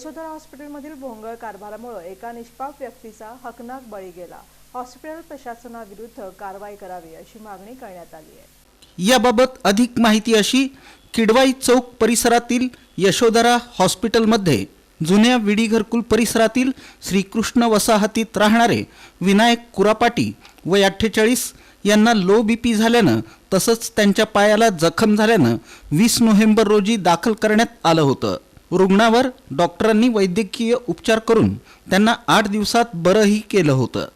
यशोधरा हॉस्पिटलमधील भोंगळ कारभारामुळे एका निष्पाप व्यक्तीचा हकनाक बळी गेला. हॉस्पिटल प्रशासनाविरुद्ध कारवाई करावी अशी मागणी करण्यात आली आहे. याबाबत अधिक माहिती अशी किडवाई चौक परिसरातील यशोधरा हॉस्पिटलमध्ये जुन्या विडी घरकुल परिसरातील श्रीकृष्ण वसाहतीत राहणारे विनायक कुरापाटी व अठ्ठेचाळीस यांना लो बी पी झाल्यानं तसंच त्यांच्या पायाला जखम झाल्यानं वीस नोव्हेंबर रोजी दाखल करण्यात आलं होतं. रुग्णावर डॉक्टरांनी वैद्यकीय उपचार करून त्यांना आठ दिवसात बरंही केलं होतं.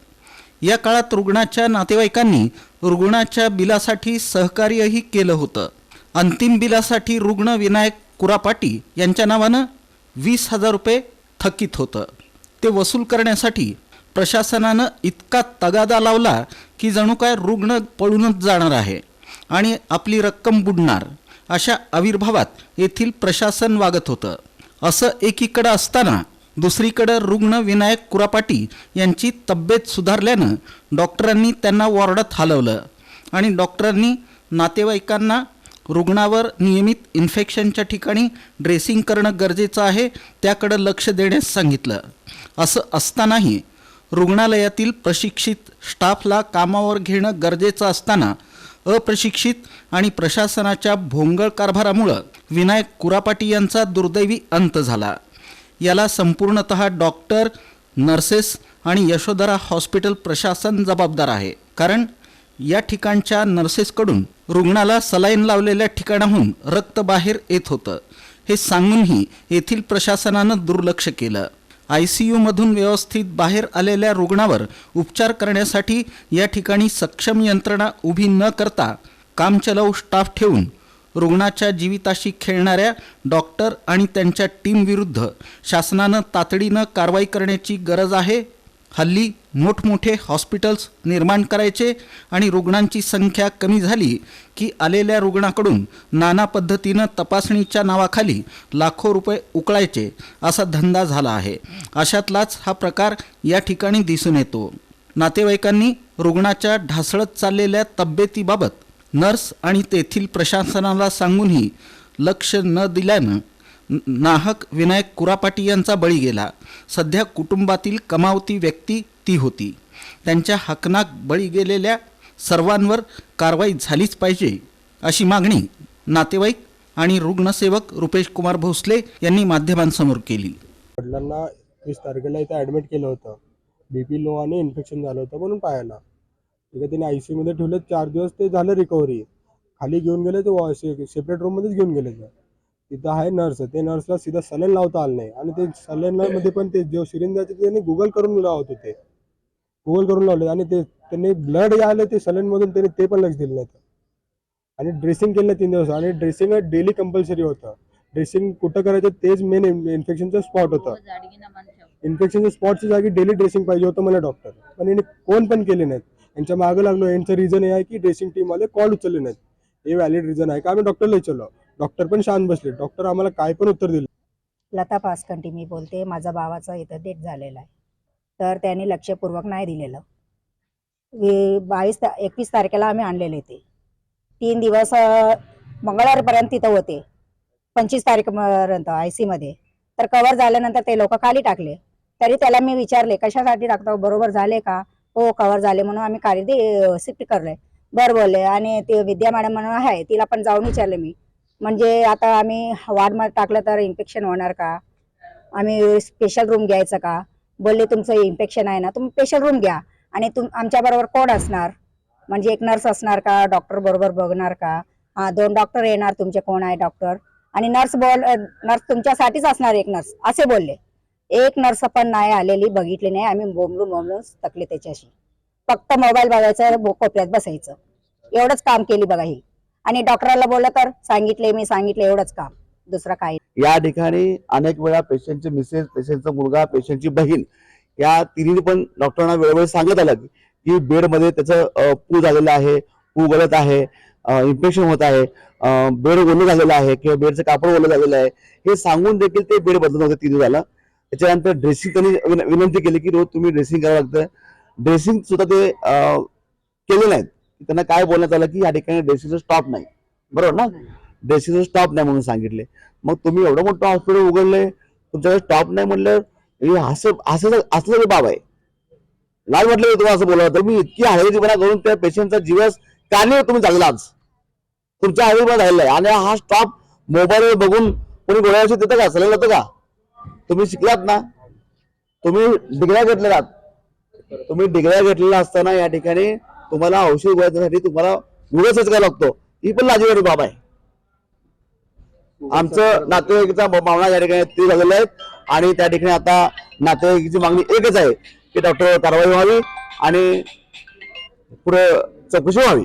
या काळात रुग्णाच्या नातेवाईकांनी रुग्णाच्या बिलासाठी सहकार्यही केलं होतं. अंतिम बिलासाठी रुग्ण विनायक कुरापाटी यांच्या नावानं वीस हजार रुपये थकीत होतं. ते वसूल करण्यासाठी प्रशासनानं इतका तगादा लावला की जणू काय रुग्ण पळूनच जाणार आहे आणि आपली रक्कम बुडणार. अशा आविर्भावात येथील प्रशासन वागत होतं. असं एकीकडं असताना दुसरीकडं रुग्ण विनायक कुरापाटी यांची तब्येत सुधारल्यानं डॉक्टरांनी त्यांना वॉर्डात हलवलं आणि डॉक्टरांनी नातेवाईकांना रुग्णावर नियमित इन्फेक्शनच्या ठिकाणी ड्रेसिंग करणं गरजेचं आहे त्याकडं लक्ष देण्यास सांगितलं. असं असतानाही रुग्णालयातील प्रशिक्षित स्टाफला कामावर घेणं गरजेचं असताना अप्रशिक्षित आणि प्रशासनाच्या भोंगळ कारभारामुळं विनायक कुरापाटी यांचा दुर्दैवी अंत झाला. याला संपूर्णत डॉक्टर नर्सेस आणि यशोधरा हॉस्पिटल प्रशासन जबाबदार आहे. कारण या ठिकाणच्या नर्सेसकडून रुग्णाला सलाईन लावलेल्या ठिकाणाहून रक्त बाहेर येत होतं. हे सांगूनही येथील प्रशासनानं दुर्लक्ष केलं. आय सी यूमधून व्यवस्थित बाहेर आलेल्या रुग्णावर उपचार करण्यासाठी या ठिकाणी सक्षम यंत्रणा उभी न करता कामचलाऊ स्टाफ ठेवून रुग्णाच्या जीविताशी खेळणाऱ्या डॉक्टर आणि त्यांच्या टीमविरुद्ध शासनानं तातडीनं कारवाई करण्याची गरज आहे. हल्ली मोठमोठे हॉस्पिटल्स निर्माण करायचे आणि रुग्णांची संख्या कमी झाली की आलेल्या रुग्णाकडून नाना पद्धतीनं तपासणीच्या नावाखाली लाखो रुपये उकळायचे असा धंदा झाला आहे. अशातलाच हा प्रकार या ठिकाणी दिसून येतो. नातेवाईकांनी रुग्णाच्या ढासळत चाललेल्या तब्येतीबाबत नर्स आणि तेथील प्रशासनाला सांगूनही लक्ष न दिल्यानं नाहक विनायक कुरापाटी यांचा बळी गेला. सध्या कुटुंबातील कमावती व्यक्ती ती होती. त्यांच्या हकनाक बळी गेलेल्या सर्वांवर कारवाई झालीच पाहिजे अशी मागणी नातेवाईक आणि रुग्णसेवक रुपेश कुमार भोसले यांनी माध्यमांसमोर केली. वडिलांना वीस तारखेला इथं ॲडमिट केलं होतं. बी पी लो आणि इन्फेक्शन झालं होतं म्हणून पायाला तिकडे त्यांनी आय सी मध्ये ठेवलं चार दिवस ते झालं रिकव्हरी खाली घेऊन गेले ते वॉ- से सेपरेट रूममध्येच घेऊन गेले ते. तिथं आहे नर्स ते नर्सला सीधा सलेन लावता आलं नाही. आणि ते सलेनमध्ये पण ते जे ते त्यांनी गुगल करून लावत होते. गुगल करून लावले आणि ते त्यांनी ब्लड आलं ते सलेनमधून त्यांनी ते पण लक्ष दिलं नाही आणि ड्रेसिंग केलं तीन दिवस. आणि ड्रेसिंग डेली कंपल्सरी होतं. ड्रेसिंग कुठं करायचं तेच मेन इन्फेक्शनचं स्पॉट होतं. इन्फेक्शनच्या स्पॉटच्या जागी डेली ड्रेसिंग पाहिजे होतं मला डॉक्टर पण यांनी कोण पण केले नाहीत. यांच्या मागं लागलो. यांचं रिझन हे आहे की ड्रेसिंग टीम वाले कॉल उचलले नाहीत. हे व्हॅलिड रिझन आहे. का? आम्ही डॉक्टरला विचारलो. डॉक्टर पण शांत बसले. डॉक्टर आम्हाला काय पण उत्तर दिलं. लता पासकंटी मी बोलते माझा भावाचा इथं डेट झालेला आहे. तर त्यांनी लक्षपूर्वक नाही दिलेलं. वी- बावीस ता एकवीस तारखेला आम्ही आणलेले ते. तीन दिवस मंगळवारपर्यंत तिथं होते. पंचवीस तारखेपर्यंत आय सीमध्ये तर कवर झाल्यानंतर ते लोक खाली टाकले. तरी त्याला मी विचारले कशासाठी टाकतो? बरोबर झाले का? हो कवर झाले म्हणून आम्ही खाली शिफ्ट करले. बरं बोलले. आणि ते विद्या मॅडम म्हणून आहे तिला पण जाऊन विचारले मी. म्हणजे आता आम्ही वार्डमध्ये टाकलं तर इन्फेक्शन होणार का? आम्ही स्पेशल रूम घ्यायचं का? बोलले तुमचं इन्फेक्शन आहे ना तुम्ही स्पेशल रूम घ्या. आणि तुम आमच्या बरोबर कोण असणार? म्हणजे एक नर्स असणार का? डॉक्टर बरोबर बघणार का? हा दोन डॉक्टर येणार तुमचे कोण आहे डॉक्टर आणि नर्स बोल नर्स तुमच्यासाठीच असणार एक नर्स असे बोलले. एक नर्स पण नाही आलेली बघितली नाही आम्ही बोंबलू बोंबलून थकले त्याच्याशी. फक्त मोबाईल बघायचं कोपऱ्यात बसायचं. एवढंच काम केली बघा ही. आणि डॉक्टरला बोललं तर सांगितले मी सांगितलं एवढंच काम. दुसरं काही या ठिकाणी अनेक वेळा पेशंटचे मिसेस पेशंटचा मुलगा पेशंटची बहीण या तिन्ही पण डॉक्टरांना वेळोवेळी सांगत आलं की बेडमध्ये त्याचं पू झालेलं आहे पू गळत आहे इन्फेक्शन होत आहे बेड ओलं झालेलं आहे किंवा बेडचं कापड ओलं झालेलं आहे. हे सांगून देखील ते बेड बदलत होते तिन्ही झालं त्याच्यानंतर ड्रेसिंग त्यांनी विन- विनंती केली की रोज तुम्ही ड्रेसिंग करावं लागतं ड्रेसिंग सुद्धा ते केले नाहीत. त्यांना काय बोलण्यात आलं की या ठिकाणी ड्रेसिंगचा स्टॉप नाही. बरोबर ना? ड्रेसिंगचा स्टॉप नाही म्हणून सांगितले. मग तुम्ही एवढं मोठं हॉस्पिटल उघडलंय तुमच्याकडे स्टॉप नाही म्हणलं हे असं असं बाब आहे. लाज म्हटलं तुम्हाला असं बोलावं तर मी इतकी हळदीपणा करून त्या पेशंटचा जीवस काने तुम्ही जगला आज. तुमच्या हळदीपणा झालेला आहे. आणि हा स्टॉप मोबाईलवर बघून कोणी गोळ्या देतं का? सलग जातं का? तुम्ही शिकलात ना? तुम्ही डिग्र्या घेतलेलात तुम्ही डिग्र्या घेतलेला असताना या ठिकाणी तुम्हाला औषध गोळ्या देण्यासाठी तुम्हाला मुळच करावा लागतो. ही पण लाजीवाडी बाब आहे. आमचं नातेवाईकाचा भावना या ठिकाणी ते झालेलं आहेत आणि त्या ठिकाणी आता नातेवाईकाची मागणी एकच आहे की डॉक्टर कारवाई व्हावी आणि पुढे चौकशी व्हावी.